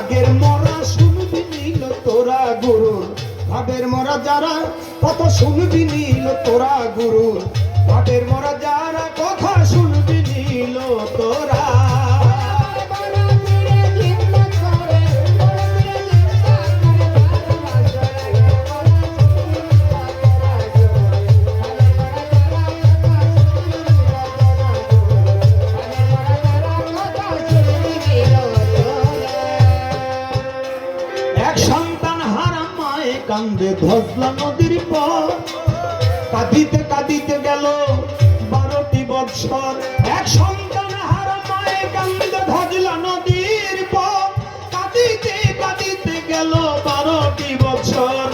রাগের মরা শুনবি নিল তোরা গুরুর। ভাবের মরা যারা কথা শুনবি নিল তোরা গুরুর। ভাবের মরা যারা কথা শুনবি নিল তোরা নদীর পর কাঁদিতে কাঁদিতে গেল বারোটি বৎসর। এক সন্তান হারা মায়ে কান্দে ধজলা নদীর পর কাঁদিতে কাঁদিতে গেল বারোটি বছর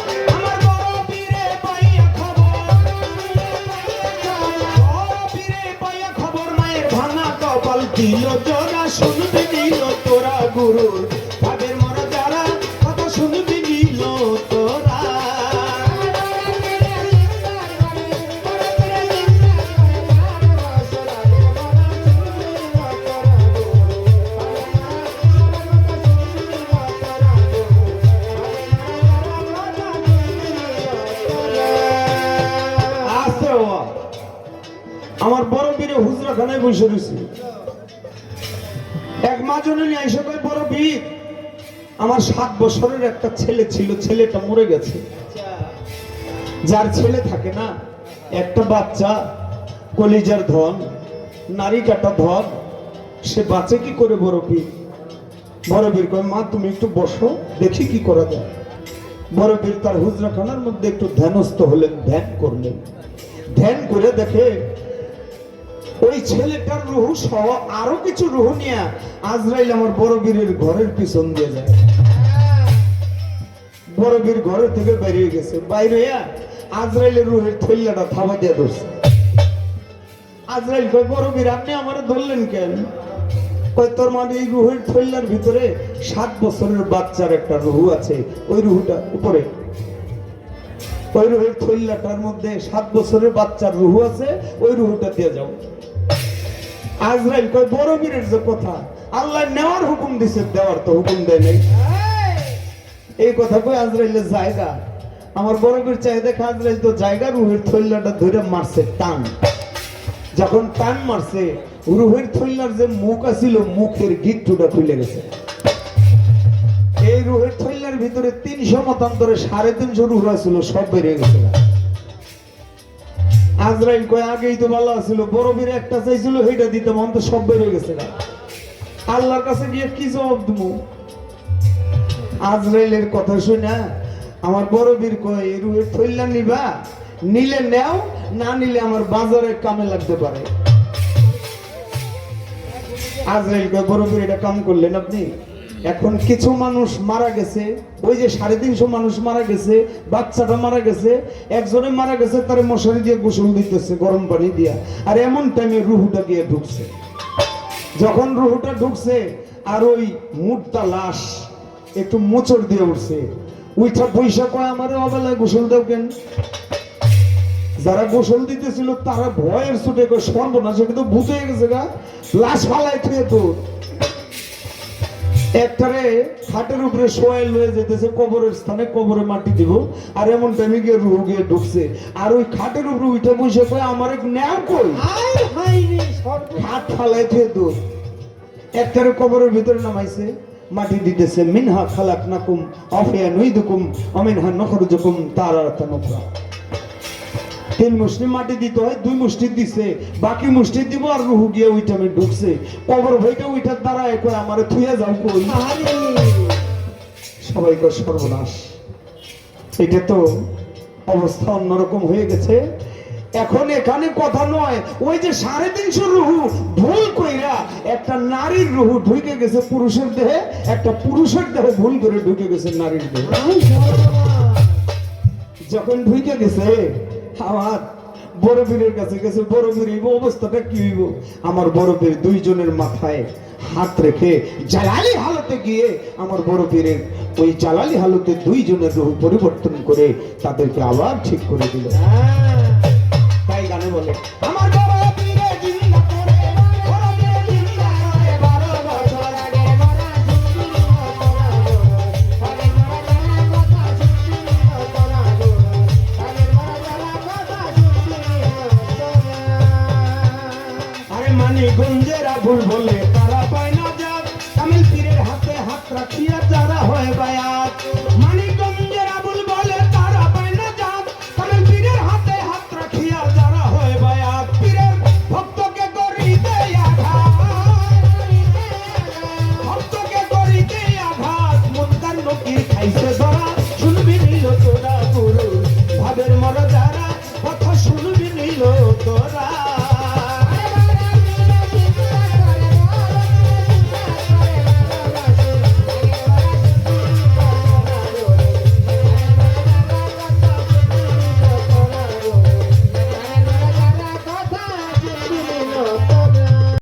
মায়ের ভাঙা কপাল দিল জোড়া শুনবে দিল তোরা গুরুর আস্তে বাবা। আমার বড় বীরে হুজরা খানায় বসে রয়েছে। এক মা জননী আইসা কয়, বড় বীর, আমার সাত বছরের একটা ছেলে ছিল, ছেলেটা মরে গেছে। যার ছেলে থাকে না, একটা বাচ্চা, কলিজার ধন, নারী কাটা ধন, সে বাঁচে কি করে বড় বীর? বড় বীর কয়, মা, তুমি একটু বসো, দেখি কি করা যায়। বড় বীর তার হুজরাখানার মধ্যে একটু ধ্যানস্থ হলেন, ধ্যান করলেন। ধ্যান করে দেখে, ওই ছেলেটার রুহু সহ আরও কিছু রুহু নিয়ে আজরাইল আমার বড় ঘরের পিছন দিয়ে যায়। বড় বীর ঘরের থেকে বেরিয়ে গেছে। বাইরে আজরাইলের রুহের থৈলাটা থাবা দিয়ে ধরছে। আজরাইল কয়, বড় বীর, আপনি আমারে ধরলেন কেন? কয়, তোর মানে এই রুহের থৈলার ভিতরে সাত বছরের বাচ্চার একটা রুহু আছে। ওই রুহুটা উপরে। ওই রুহের থৈলাটার মধ্যে সাত বছরের বাচ্চার রুহু আছে, ওই রুহুটা দিয়ে যাও। আজরাইল কয়, বড় বীরের যে কথা, আল্লাহ নেওয়ার হুকুম দিছে, দেওয়ার তো হুকুম দেয় নাই। এই কথা কই আজরাইলের জায়গা, আমার বড় বীর চাই দেখে আজরাইল তো জায়গা, রুহের থৈলাটা ধরে মারছে, টান। যখন টান মারছে, রুহের থৈলার যে মুখ আছিল, মুখের গিট্টুটা খুলে গেছে। এই রুহের থৈলার ভিতরে তিনশো মতান্তরে সাড়ে তিনশো রুহ ছিল, সব বেরিয়ে গেছে। আজরাইল কয়, আগেই তো ভালো ছিল বড় বীর একটা চাইছিল, সেইটা দিতে মন তো সব বেরিয়ে গেছে না আল্লাহর কাছে গিয়ে কি জবাব দেবো? আজরাইলের কথা শুনে আমার বড় বীর কয় রুহের থৈলা নিবা, নিলে নেও, না নিলে আমার বাজারে কামে লাগতে পারে। আজরাইল কয় বড় বীর এটা কাম করলেন আপনি? এখন কিছু মানুষ মারা গেছে, ওই যে সাড়ে তিনশো মানুষ মারা গেছে, বাচ্চাটা মারা গেছে, একজনে মারা গেছে, তারে মশারি দিয়ে গোসল দিতেছে, গরম পানি দিয়া। আর এমন টাইমে রুহুটা গিয়ে ঢুকছে। যখন রুহুটা ঢুকছে, আর ওই মুটটা লাশ একটু মোচড় দিয়ে উঠছে। উইঠা পয়সা কয়, আমার অবেলায় গোসল দেও কেন? যারা গোসল দিতেছিল, তারা ভয়ের ছুটে সর্বনাশ এটা তো হয়ে গেছে গা। লাশ ফালাই থুয়ে তো একটারে খাটের উপরে শোয়াই লয়ে যেতেছে কবরের স্থানে কবরে মাটি দিব আর এমন টাইমে গিয়ে রুহু গিয়ে ঢুকছে। আর ওই খাটের উপরে উঠে বসে কয় আমার এক ন্যাও কই হাত ফালাই থুয়ে দূর। একটারে কবরের ভিতরে নামাইছে মাটি দিতেছে মিনহা খালাক নাকুম অফিয়া নুইদুকুম অমিনহা নখরুজুকুম তারারাতা নুকরা তিন মুষ্টি মাটি দিতে হয়, দুই মুষ্টি দিছে, বাকি মুষ্টি দিব আর রুহু গিয়ে ওই টাইমে ঢুকছে। কবর ভাইটা ওইটার দ্বারা এখন আমার থুয়ে যাও কই? আরে সবাই কয় সর্বনাশ। এটা তো অবস্থা অন্যরকম হয়ে গেছে। এখন এখানে কথা নয়, ওই যে সাড়ে তিনশো রুহু, ভুল কইরা একটা নারীর রুহু ঢুকে গেছে পুরুষের দেহে, একটা পুরুষের দেহে ভুল করে ঢুকে গেছে নারীর দেহে। যখন ঢুকে গেছে আমার বড় পীরের কাছে গেছে বড় পীর অবস্থাটা কি হইব? আমার বড় দুই দুইজনের মাথায় হাত রেখে জালালি হালতে গিয়ে আমার বড় পীরের ওই জালালি হালতে দুইজনের রূপ পরিবর্তন করে তাদেরকে আবার ঠিক করে দিল। হ্যাঁ তাই গানে বলে, আমার বড় গঞ্জেরা ভুল বলে তারা পায় না যাক তামিল পীরের হাতে হাত রাখিয়া যারা হয় বায়াত। মানিকম